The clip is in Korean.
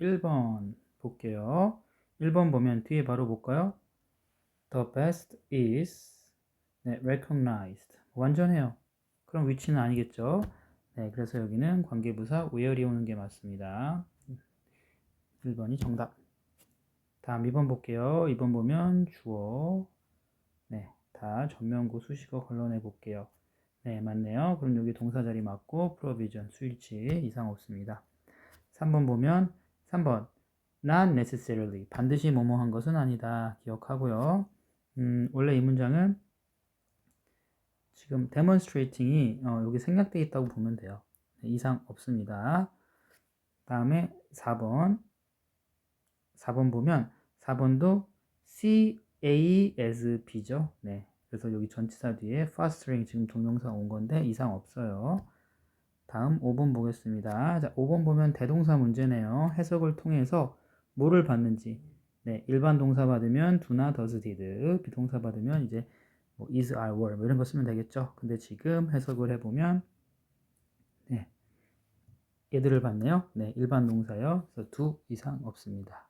1번 볼게요. 1번 보면 뒤에 바로 볼까요? The best is 네, recognized. 완전해요. 그럼 위치는 아니겠죠? 네, 그래서 여기는 관계부사 where이 오는 게 맞습니다. 1번이 정답. 다음 2번 볼게요. 2번 보면 주어. 네, 다 전면구 수식어 걸러내 볼게요. 네, 맞네요. 그럼 여기 동사 자리 맞고 provision 수일치 이상 없습니다. 3번 보면 3번 not necessarily 반드시 뭐뭐 한 것은 아니다. 기억하고요. 음, 원래 이 문장은 지금 demonstrating이 어, 여기 생략되어 있다고 보면 돼요. 네, 이상 없습니다. 다음에 4번 4번 보면 4번도 C, A, S, B죠. 네. 그래서 여기 전치사 뒤에 fastering 지금 동명사 온 건데 이상 없어요. 다음 5번 보겠습니다. 자, 5번 보면 대동사 문제네요. 해석을 통해서 뭐를 받는지. 네, 일반 동사 받으면 do나 does, did. 비동사 받으면 이제 뭐 is, are, were 뭐 이런 거 쓰면 되겠죠. 근데 지금 해석을 해보면 네, 얘들을 받네요. 네, 일반 동사요. 그래서 두 이상 없습니다.